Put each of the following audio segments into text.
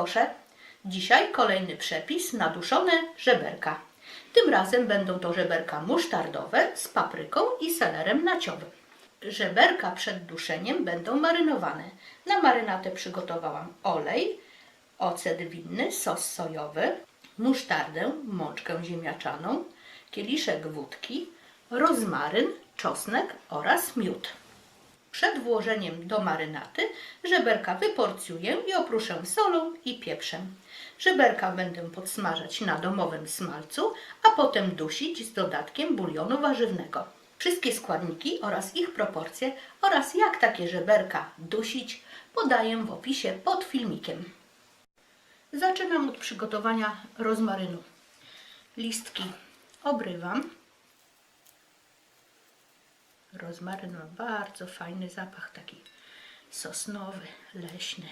kosze. Dzisiaj kolejny przepis na duszone żeberka. Tym razem będą to żeberka musztardowe z papryką i selerem naciowym. Żeberka przed duszeniem będą marynowane. Na marynatę przygotowałam olej, ocet winny, sos sojowy, musztardę, mączkę ziemniaczaną, kieliszek wódki, rozmaryn, czosnek oraz miód. Przed włożeniem do marynaty żeberka wyporcjuję i opruszę solą i pieprzem. Żeberka będę podsmażać na domowym smalcu, a potem dusić z dodatkiem bulionu warzywnego. Wszystkie składniki oraz ich proporcje oraz jak takie żeberka dusić podaję w opisie pod filmikiem. Zaczynam od przygotowania rozmarynu. Listki obrywam. Rozmaryn ma bardzo fajny zapach, taki sosnowy, leśny.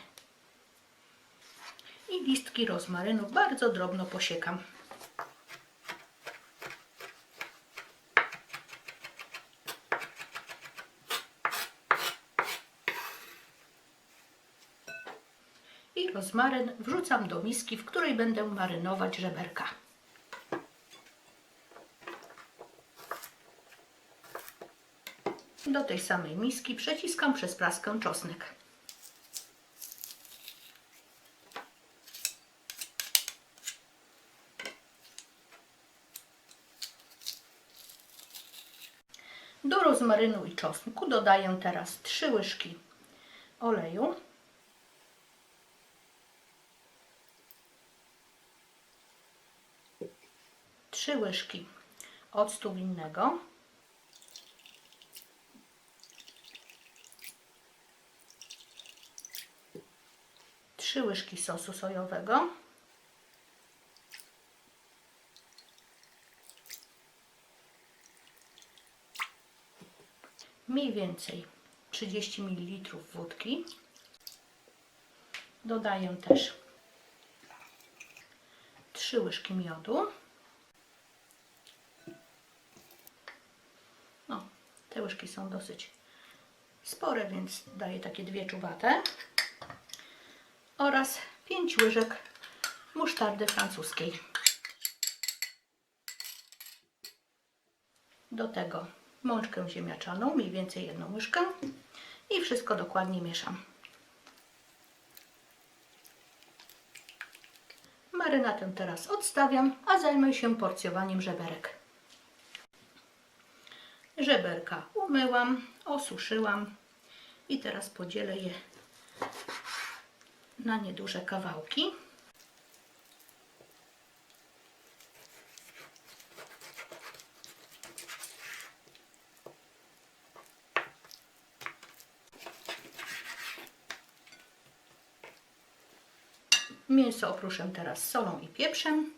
I listki rozmarynu bardzo drobno posiekam. I rozmaryn wrzucam do miski, w której będę marynować żeberka. Do tej samej miski przeciskam przez praskę czosnek. Do rozmarynu i czosnku dodaję teraz 3 łyżki oleju. Trzy łyżki octu winnego. Trzy łyżki sosu sojowego. Mniej więcej 30 ml wódki. Dodaję też 3 łyżki miodu. No, te łyżki są dosyć spore, więc daję takie dwie czuwate. Oraz 5 łyżek musztardy francuskiej. Do tego mączkę ziemniaczaną, mniej więcej jedną łyżkę i wszystko dokładnie mieszam. Marynatę teraz odstawiam, a zajmę się porcjowaniem żeberek. Żeberka umyłam, osuszyłam i teraz podzielę je na nieduże kawałki. Mięso opruszę teraz solą i pieprzem.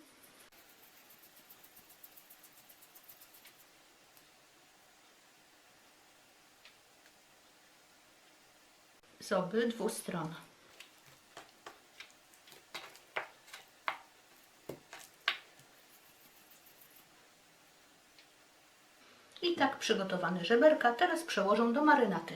Z obydwu stron. I tak przygotowane żeberka teraz przełożę do marynaty.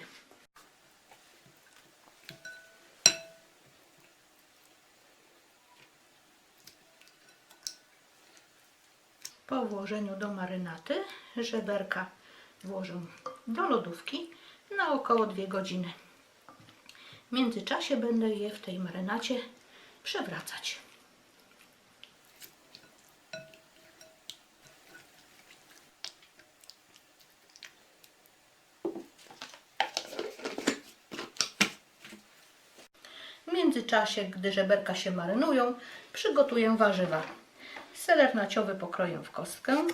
Po włożeniu do marynaty żeberka włożę do lodówki na około 2 godziny. W międzyczasie będę je w tej marynacie przewracać. W międzyczasie, gdy żeberka się marynują, przygotuję warzywa. Seler naciowy pokroję w kostkę.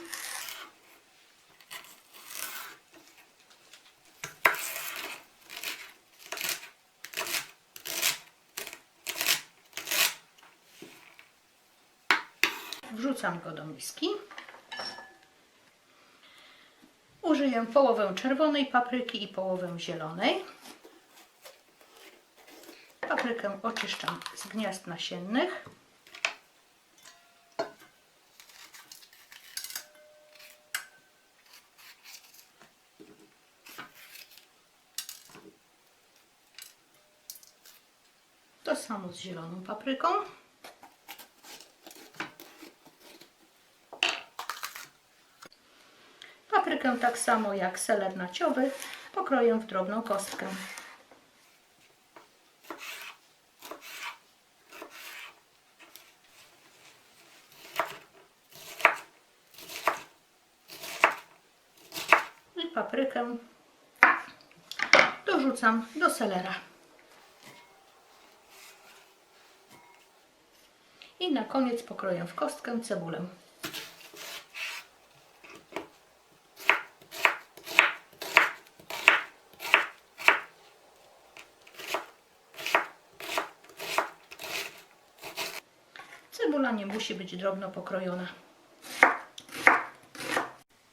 Wrzucam go do miski. Użyję połowę czerwonej papryki i połowę zielonej. Paprykę oczyszczam z gniazd nasiennych. To samo z zieloną papryką. Paprykę tak samo jak seler naciowy pokroję w drobną kostkę. I paprykę dorzucam do selera. I na koniec pokroję w kostkę cebulę. Cebula nie musi być drobno pokrojona.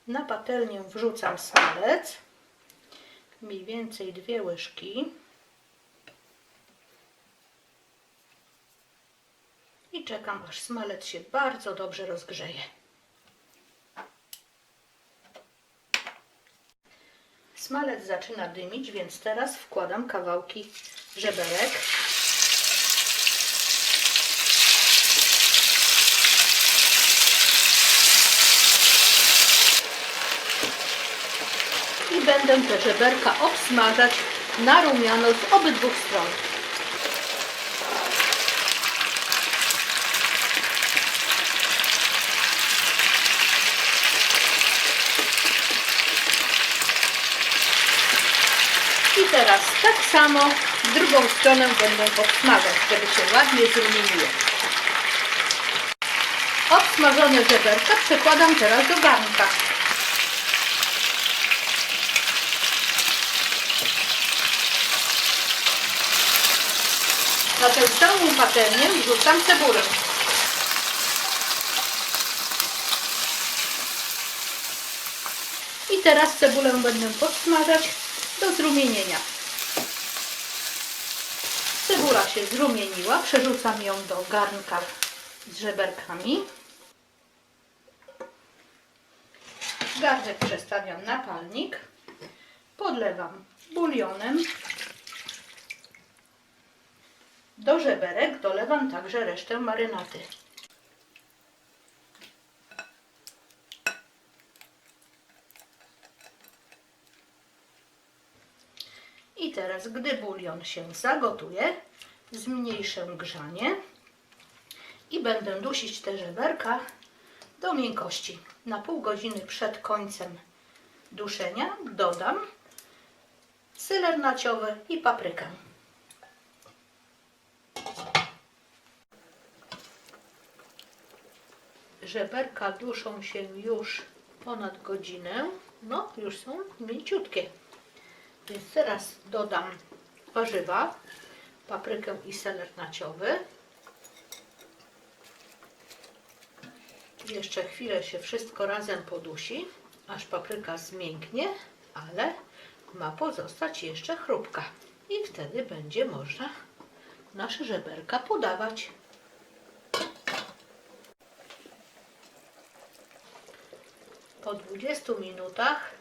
Na patelnię wrzucam smalec, mniej więcej dwie łyżki. I czekam, aż smalec się bardzo dobrze rozgrzeje. Smalec zaczyna dymić, więc teraz wkładam kawałki żeberek. Będę te żeberka obsmażać na rumiano z obydwu stron. I teraz tak samo drugą stronę będę podsmażać, żeby się ładnie zrumieniło. Obsmażone żeberka przekładam teraz do garnka. Na tę samą patelnię wrzucam cebulę. I teraz cebulę będę podsmażać do zrumienienia. Cebula się zrumieniła, przerzucam ją do garnka z żeberkami. Garnek przestawiam na palnik. Podlewam bulionem. Do żeberek dolewam także resztę marynaty. I teraz, gdy bulion się zagotuje, zmniejszę grzanie i będę dusić te żeberka do miękkości. Na pół godziny przed końcem duszenia dodam syler naciowy i paprykę. Żeberka duszą się już ponad godzinę. No, już są mięciutkie. Więc teraz dodam warzywa, paprykę i seler naciowy. Jeszcze chwilę się wszystko razem podusi, aż papryka zmięknie, ale ma pozostać jeszcze chrupka. I wtedy będzie można nasze żeberka podawać. Po 20 minutach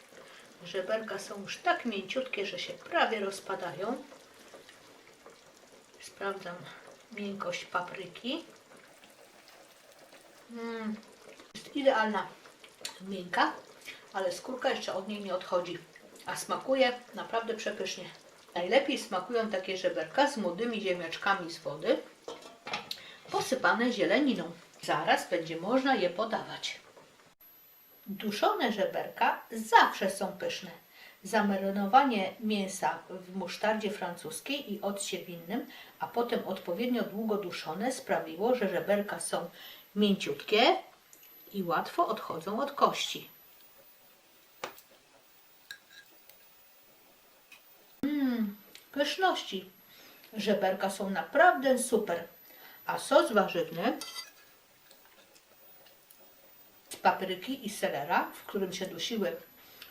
żeberka są już tak mięciutkie, że się prawie rozpadają. Sprawdzam miękkość papryki. Mm, jest idealna, miękka, ale skórka jeszcze od niej nie odchodzi. A smakuje naprawdę przepysznie. Najlepiej smakują takie żeberka z młodymi ziemniaczkami z wody, posypane zieleniną. Zaraz będzie można je podawać. Duszone żeberka zawsze są pyszne. Zamarynowanie mięsa w musztardzie francuskiej i occie winnym, a potem odpowiednio długo duszone sprawiło, że żeberka są mięciutkie i łatwo odchodzą od kości. Mmm, pyszności. Żeberka są naprawdę super. A sos warzywny papryki i selera, w którym się dusiły,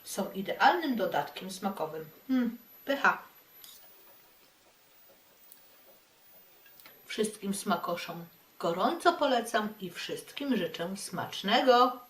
są idealnym dodatkiem smakowym. Mm, pycha. Wszystkim smakoszom gorąco polecam i wszystkim życzę smacznego.